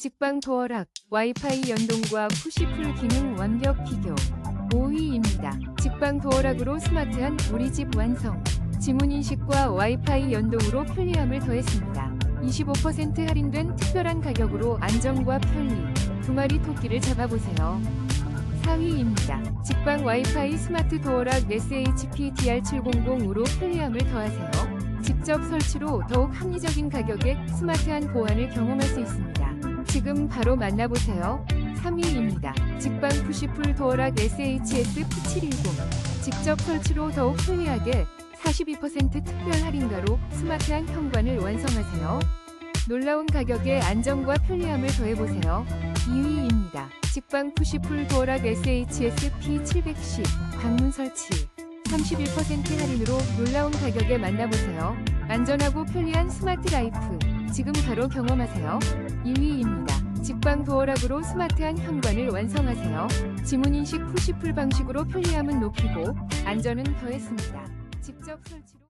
직방 도어락, 와이파이 연동과 푸시풀 기능 완벽 비교. 5위입니다. 직방 도어락으로 스마트한 우리 집 완성. 지문 인식과 와이파이 연동으로 편리함을 더했습니다. 25% 할인된 특별한 가격으로 안정과 편리. 두 마리 토끼를 잡아보세요. 4위입니다. 직방 와이파이 스마트 도어락 SHP DR700으로 편리함을 더하세요. 직접 설치로 더욱 합리적인 가격에 스마트한 보안을 경험할 수 있습니다. 지금 바로 만나보세요. 3위입니다. 직방 푸시풀 도어락 SHS P710. 직접 설치로 더욱 편리하게 42% 특별 할인가로 스마트한 현관을 완성하세요. 놀라운 가격에 안정과 편리함을 더해보세요. 2위입니다. 직방 푸시풀 도어락 SHS P710 방문 설치 31% 할인으로 놀라운 가격에 만나보세요. 안전하고 편리한 스마트 라이프 지금 바로 경험하세요. 1위입니다. 직방 도어락으로 스마트한 현관을 완성하세요. 지문 인식 푸시풀 방식으로 편리함은 높이고 안전은 더했습니다. 직접 설치로